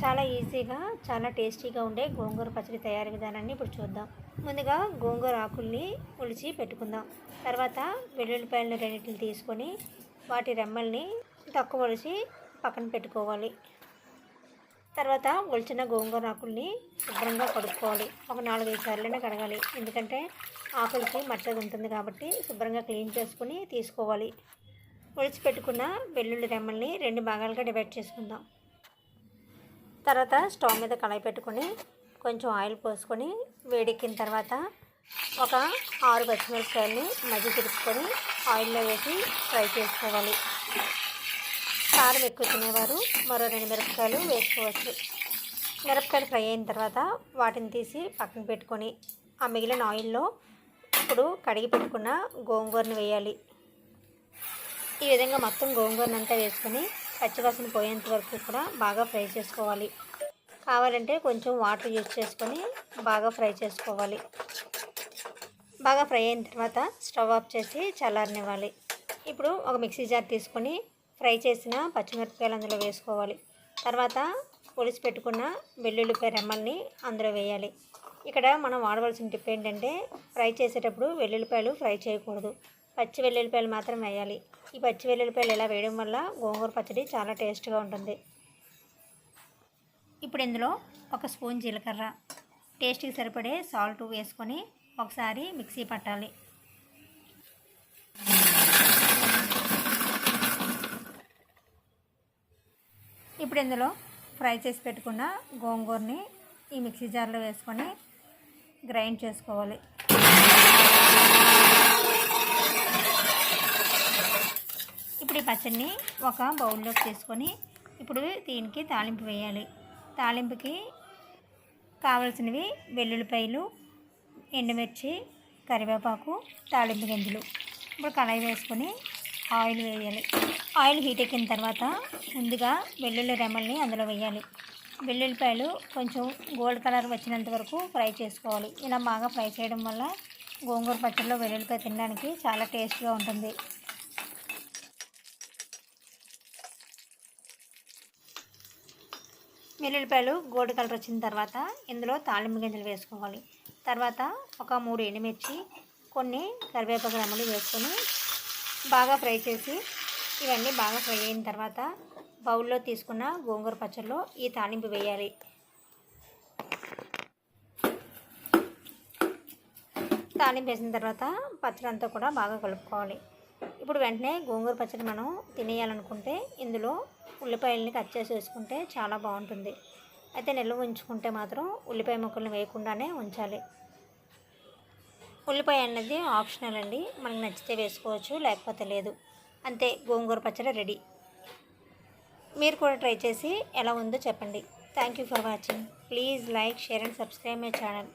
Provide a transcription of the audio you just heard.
చాలా ఈజీగా చాలా టేస్టీగా ఉండే గోంగూర పచ్చడి తయారీ విధానాన్ని ఇప్పుడు చూద్దాం. ముందుగా గోంగూర ఆకుల్ని ఉలిచి పెట్టుకుందాం. తర్వాత వెల్లుల్లిపాయలను రెండింటిని తీసుకొని వాటి రెమ్మల్ని తక్కువ ఒలిచి పక్కన పెట్టుకోవాలి. తర్వాత ఒలిచిన గోంగూర ఆకుల్ని శుభ్రంగా కడుక్కోవాలి. ఒక నాలుగైదు సార్లైనా కడగాలి. ఎందుకంటే ఆకులకి మచ్చది ఉంటుంది కాబట్టి శుభ్రంగా క్లీన్ చేసుకుని తీసుకోవాలి. ఒలిచి పెట్టుకున్న వెల్లుల్లి రెమ్మల్ని రెండు భాగాలుగా డివైడ్ చేసుకుందాం. తర్వాత స్టవ్ మీద కళాయి పెట్టుకొని కొంచెం ఆయిల్ పోసుకొని వేడెక్కిన తర్వాత ఒక ఆరు పచ్చిమిరపకాయలని మధ్య తిరుపుకొని ఆయిల్లో వేసి ఫ్రై చేసుకోవాలి. కారం ఎక్కువ తినేవారు మరో రెండు మిరపకాయలు వేసుకోవచ్చు. మిరపకాయలు ఫ్రై అయిన తర్వాత వాటిని తీసి పక్కన పెట్టుకొని ఆ మిగిలిన ఆయిల్లో ఇప్పుడు కడిగి పెట్టుకున్న గోంగూరను వేయాలి. ఈ విధంగా మొత్తం గోంగూరనంతా వేసుకొని పచ్చివాసన పోయేంత వరకు కూడా బాగా ఫ్రై చేసుకోవాలి. కావాలంటే కొంచెం వాటర్ యూజ్ చేసుకొని బాగా ఫ్రై చేసుకోవాలి. బాగా ఫ్రై అయిన తర్వాత స్టవ్ ఆఫ్ చేసి చల్లారనివ్వాలి. ఇప్పుడు ఒక మిక్సీ జార్ తీసుకొని ఫ్రై చేసిన పచ్చిమిరపకాయలు అందులో వేసుకోవాలి. తర్వాత పొలిసి పెట్టుకున్న వెల్లుల్లిపాయ రెమ్మల్ని అందులో వేయాలి. ఇక్కడ మనం వాడవలసిన టిప్ ఏంటంటే ఫ్రై చేసేటప్పుడు వెల్లుల్లిపాయలు ఫ్రై చేయకూడదు. పచ్చి వెల్లుల్లిపాయలు మాత్రం వేయాలి. ఈ పచ్చి వెల్లుల్లిపాయలు ఇలా వేయడం వల్ల గోంగూర పచ్చడి చాలా టేస్ట్గా ఉంటుంది. ఇప్పుడు ఇందులో ఒక స్పూన్ జీలకర్ర. టేస్ట్కి సరిపడే సాల్ట్ వేసుకొని ఒకసారి మిక్సీ పట్టాలి. ఇప్పుడు ఇందులో ఫ్రై చేసి పెట్టుకున్న గోంగూరని ఈ మిక్సీ జార్లో వేసుకొని గ్రైండ్ చేసుకోవాలి. ఇప్పుడు ఈ పచ్చడిని ఒక బౌల్లోకి తీసుకొని ఇప్పుడు దీనికి తాలింపు వేయాలి. తాలింపుకి కావలసినవి వెల్లుల్లిపాయలు ఎండుమిర్చి కరివేపాకు తాలింపు గింజలు. ఇప్పుడు కళాయి వేసుకొని ఆయిల్ వేయాలి. ఆయిల్ హీట్ ఎక్కిన తర్వాత ముందుగా వెల్లుల్లి రెమ్మల్ని అందులో వేయాలి. వెల్లుల్లిపాయలు కొంచెం గోల్డ్ కలర్ వచ్చినంత వరకు ఫ్రై చేసుకోవాలి. ఇలా బాగా ఫ్రై చేయడం వల్ల గోంగూర పచ్చడిలో వెల్లుల్లిపాయ తినడానికి చాలా టేస్ట్గా ఉంటుంది. వెల్లుల్లిపాయలు గోల్డ్ కలర్ వచ్చిన తర్వాత ఇందులో తాలింపు గింజలు వేసుకోవాలి. తర్వాత ఒక మూడు ఎండుమిర్చి కొన్ని కరివేపాకు రెమ్మలు వేసుకొని బాగా ఫ్రై చేసి ఇవన్నీ బాగా ఫ్రై అయిన తర్వాత బౌల్లో తీసుకున్న గోంగూర పచ్చడిలో ఈ తాలింపు వేయాలి. తాలింపు వేసిన తర్వాత పచ్చడి అంతా కూడా బాగా కలుపుకోవాలి. ఇప్పుడు వెంటనే గోంగూర పచ్చడి మనం తినేయాలనుకుంటే ఇందులో ఉల్లిపాయలని కట్ చేసి వేసుకుంటే చాలా బాగుంటుంది. అయితే నిల్వ ఉంచుకుంటే మాత్రం ఉల్లిపాయ ముక్కలను వేయకుండానే ఉంచాలి. ఉల్లిపాయ అనేది ఆప్షనల్ అండి. మనకు నచ్చితే వేసుకోవచ్చు లేకపోతే లేదు. అంతే గోంగూర పచ్చడి రెడీ. మీరు కూడా ట్రై చేసి ఎలా ఉందో చెప్పండి. Thank you for watching please like share and subscribe my channel